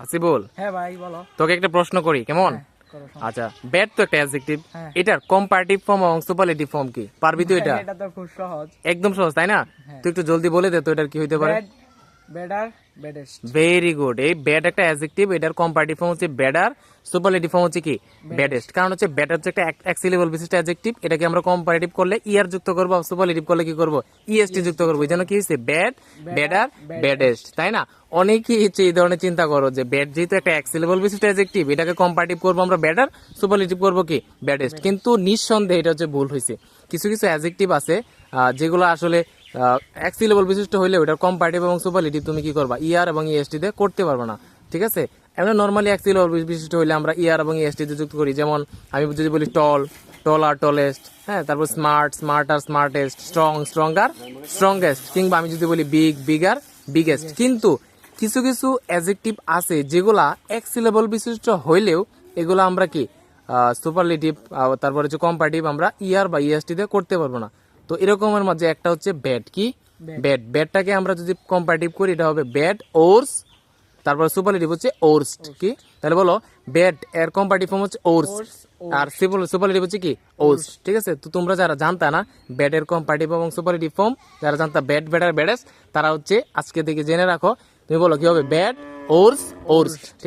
হাসিবুল হ্যাঁ ভাই বলো। তোকে একটা প্রশ্ন করি কেমন? হ্যাঁ, আচ্ছা ব্যাট তো একটা অ্যাডজেক্টিভ হ্যাঁ। এটার কম্পারেটিভ ফর্ম এবং সুপারলেটিভ ফর্ম কি? পারবি তুই এটা? এটা তো খুব সহজ। একদম সহজ তাই না? হ্যাঁ। তুই একটু জলদি বলে দে তো এটার কি হইতে পারে। বেডার বেডেস্ট ভেরি গুড এই ব্যাড একটা অ্যাডজেক্টিভ এটার কম্পারেটিভ ফর্ম হচ্ছে বেডার সুপারলেটিভ ফর্ম হচ্ছে কি? ব্যাডেস্ট কারণ হচ্ছে ব্যাড হচ্ছে একটা এক সিলেবল বিশিষ্ট অ্যাডজেক্টিভ এটাকে আমরা কম্পারেটিভ করলে ইয়ার যুক্ত করব সুপারলেটিভ করলে কি করব? ইএসটি যুক্ত করব। এই জন্য কি হচ্ছে ব্যাড বেডার ব্যাডেস্ট তাই না? অনেকেই হচ্ছে এই ধরনের চিন্তা করো যে ব্যাড যেহেতু একটা এক সিলেবল বিশিষ্ট অ্যাডজেক্টিভ এটাকে কম্পারেটিভ করব আমরা বেডার সুপারলেটিভ করব কি? ব্যাডেস্ট কিন্তু নিঃসন্দেহে এটা হচ্ছে ভুল হয়েছে। কিছু কিছু অ্যাডজেক্টিভ আছে যেগুলো আসলে এক সিলেবল বিশিষ্ট হইলে ওটার কম্পারেটিভ এবং সুপারলেটিভ তুমি কি করবা? ইয়ার এবং ইএসটি দিয়ে করতে পারবে না, ঠিক আছে? এমন নর্মালি এক সিলেবল বিশিষ্ট হইলে আমরা ইয়ার এবং ইএসটি দিয়ে যুক্ত করি। যেমন আমি যদি বলি টল টল আর টলেস্ট হ্যাঁ? তারপর স্মার্ট স্মার্ট আর স্মার্টেস্ট স্ট্রং স্ট্রঙ্গার স্ট্রংগেস্ট কিংবা আমি যদি বলি বিগ বিগার বিগেস্ট কিন্তু কিছু কিছু অ্যাডজেক্টিভ আছে যেগুলা এক সিলেবল বিশিষ্ট হইলেও এগুলো আমরা কি সুপারলেটিভ তারপর হচ্ছে কম্পারেটিভ আমরা ইয়ার বা ইএসটি দিয়ে করতে পারব না। তো এরকমের মধ্যে একটা হচ্ছে ব্যাট কি? ব্যাট ব্যাটটাকে আমরা যদি কম্পারেটিভ করি এটা হবে ব্যাট ওর্স তারপর সুপারলেটিভ হচ্ছে ওর্স্ট কি? তাহলে বলো ব্যাট এর কম্পারেটিভ ফর্ম হচ্ছে ওর্স আর সুপারলেটিভ হচ্ছে কি? ওর্স ঠিক আছে? তো তোমরা যারা জানতা না ব্যাড এর কম্পারেটিভ এবং সুপারলেটিভ ফর্ম যারা জানতা ব্যাট ব্যাটার ব্যাডেস তারা হচ্ছে আজকে থেকে জেনে রাখো। তুমি বলো কি হবে? ব্যাট ওর্স ওর্স্ট ঠিক